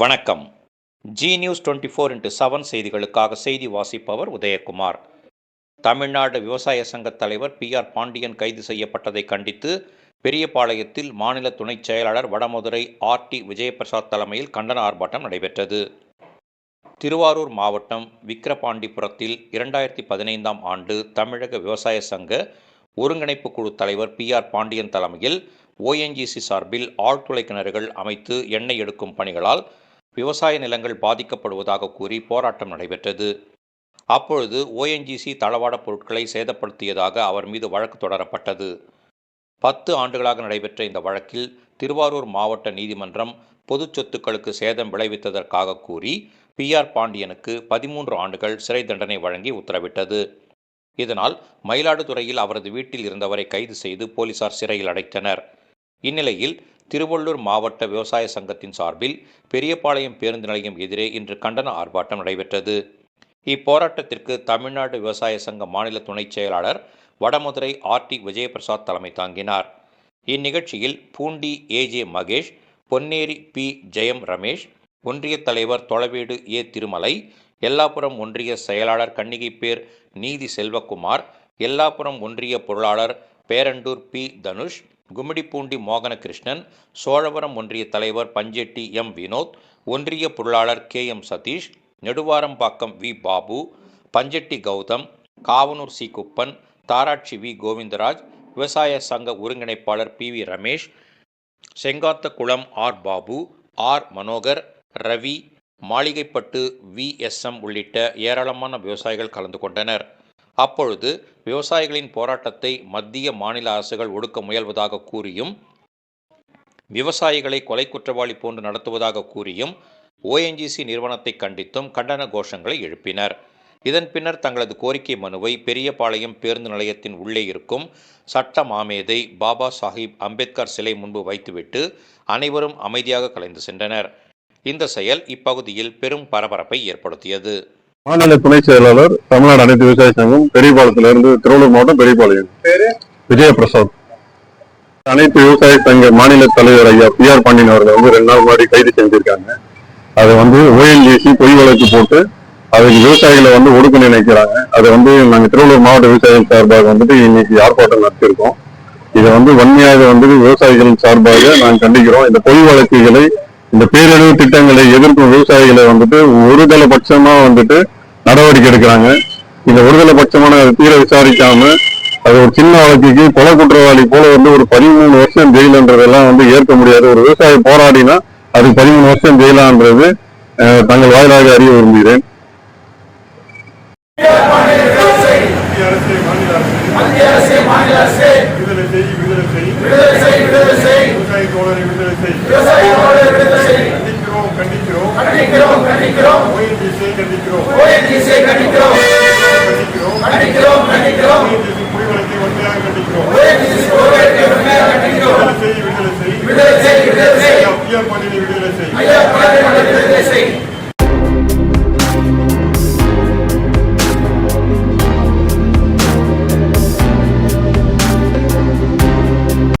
வணக்கம். G news twenty four into seven செய்திகளுக்காக செய்தி வாசிப்பவர் உதயகுமார். தமிழ்நாடு விவசாய சங்க தலைவர் பி ஆர் பாண்டியன் கைது செய்யப்பட்டதை கண்டித்து பெரியபாளையத்தில் மாநில துணைச் செயலாளர் வடமதுரை ஆர் டி விஜயபிரசாத் தலைமையில் கண்டன ஆர்ப்பாட்டம் நடைபெற்றது. திருவாரூர் மாவட்டம் விக்கிரபாண்டிபுரத்தில் இரண்டாயிரத்தி பதினைந்தாம் ஆண்டு தமிழக விவசாய சங்க ஒருங்கிணைப்பு குழு தலைவர் பி ஆர் பாண்டியன் தலைமையில் ஓஎன்ஜிசி சார்பில் ஆழ்துளை கிணறுகள் அமைத்து எண்ணெய் எடுக்கும் பணிகளால் விவசாய நிலங்கள் பாதிக்கப்படுவதாக கூறி போராட்டம் நடைபெற்றது. அப்பொழுது ஓஎன்ஜிசி தளவாட பொருட்களை சேதப்படுத்தியதாக அவர் மீது வழக்கு தொடரப்பட்டது. பத்து ஆண்டுகளாக நடைபெற்ற இந்த வழக்கில் திருவாரூர் மாவட்ட நீதிமன்றம் பொது சொத்துக்களுக்கு சேதம் விளைவித்ததற்காக கூறி பி ஆர் பாண்டியனுக்கு பதிமூன்று ஆண்டுகள் சிறை தண்டனை வழங்கி உத்தரவிட்டது. இதனால் மயிலாடுதுறையில் அவரது வீட்டில் இருந்தவரை கைது செய்து போலீசார் சிறையில் அடைத்தனர். இந்நிலையில் திருவள்ளூர் மாவட்ட விவசாய சங்கத்தின் சார்பில் பெரியபாளையம் பேருந்து நிலையம் எதிரே இன்று கண்டன ஆர்ப்பாட்டம் நடைபெற்றது. இப்போராட்டத்திற்கு தமிழ்நாடு விவசாய சங்க மாநில துணைச் செயலாளர் வடமதுரை ஆர் டி விஜயபிரசாத் தலைமை தாங்கினார். இந்நிகழ்ச்சியில் பூண்டி ஏஜே மகேஷ் பொன்னேரி பி. ஜெயம் ரமேஷ் ஒன்றிய தலைவர் தொலைவீடு ஏ. திருமலை எல்லாப்புறம் ஒன்றிய செயலாளர் கன்னிகைப்பேர் நீதி செல்வகுமார் எல்லாப்புறம் ஒன்றிய பொருளாளர் பேரண்டூர் பி. தனுஷ் கும்மிடிப்பூண்டி மோகனகிருஷ்ணன் சோழவரம் ஒன்றிய தலைவர் பஞ்செட்டி எம் வினோத் ஒன்றிய பொருளாளர் K M Sathish Neduvarambakkam V Babu Panjetty Gautham Kavanur C Kuppan Tharatchi V Govindaraj விவசாய சங்க ஒருங்கிணைப்பாளர் P V Ramesh Sengathakulam R Babu R Manohar Ravi Maligaipattu V S M உள்ளிட்ட ஏராளமான விவசாயிகள் கலந்து கொண்டனர். அப்பொழுது விவசாயிகளின் போராட்டத்தை மத்திய மாநில அரசுகள் ஒடுக்க முயல்வதாக கூறியும் விவசாயிகளை கொலை குற்றவாளி போன்று நடத்துவதாக கூறியும் ஓஎன்ஜிசி நிறுவனத்தை கண்டித்தும் கண்டன கோஷங்களை எழுப்பினர். இதன் பின்னர் தங்களது கோரிக்கை மனுவை பெரியபாளையம் பேருந்து நிலையத்தின் உள்ளே இருக்கும் சட்ட மாமேதை பாபா சாஹிப் அம்பேத்கர் சிலை முன்பு வைத்துவிட்டு அனைவரும் அமைதியாக கலைந்து சென்றனர். இந்த செயல் இப்பகுதியில் பெரும் பரபரப்பை ஏற்படுத்தியது. மாநில துணை செயலாளர் தமிழ்நாடு அனைத்து விவசாய சங்கம் பெரியபாளையத்துல இருந்து திருவள்ளூர் மாவட்டம் பெரியபாளையம். விஜயபிரசாத். அனைத்து விவசாய சங்க மாநில தலைவர் ஐயா பி ஆர் பாண்டியன் அவர்கள் வந்து ரெண்டு நாள் முன்னாடி கைது செஞ்சிருக்காங்க. அதை வந்து ஓஎன்ஜிசி பொய் வழக்கு போட்டு அதுக்கு விவசாயிகளை வந்து ஒடுக்க நினைக்கிறாங்க. அதை வந்து நாங்க திருவள்ளூர் மாவட்ட விவசாயிகள் சார்பாக வந்துட்டு இன்னைக்கு ஆர்ப்பாட்டம் நடத்தியிருக்கோம். இதை வந்து வன்மையாக வந்து விவசாயிகளின் சார்பாக நாங்கள் கண்டிக்கிறோம். இந்த பொய் வழக்குகளை இந்த பேரழிவு திட்டங்களை எதிர்க்கும் விவசாயிகளை வந்துட்டு ஒருதலை பட்சமா வந்துட்டு நடவடிக்கை எடுக்கிறாங்க. இந்த ஒருதலை பட்சமான தீர விசாரிக்காம அது ஒரு சின்ன வழக்குக்கு கொலை குற்றவாளி போல வந்து ஒரு பதிமூணு வருஷம் ஜெயிலன்றதெல்லாம் வந்து ஏற்க முடியாது. ஒரு விவசாயி போராடினா அது பதிமூணு வருஷம் ஜெயிலான்றது அஹ், தங்கள் வாயிலாக அறிய விரும்புகிறேன். மத்திய அரசே மாநில அரசே. விடுதலை செய் விடுதலை செய் விவசாய தோழரை விடுதலை செய் கண்டிக்கிறோம் கண்டிக்கிறோம் கண்டிக்கிறோம் ஓஎன்ஜிசியை கண்டிக்கிறோம் கண்டிக்கிறோம் ONGC குடிவழக்கை வன்மையாக கண்டிக்கிறோம் விடுதலை செய் விடுதலை செய் ஐயா, பி ஆர் பாண்டியனை விடுதலை செய்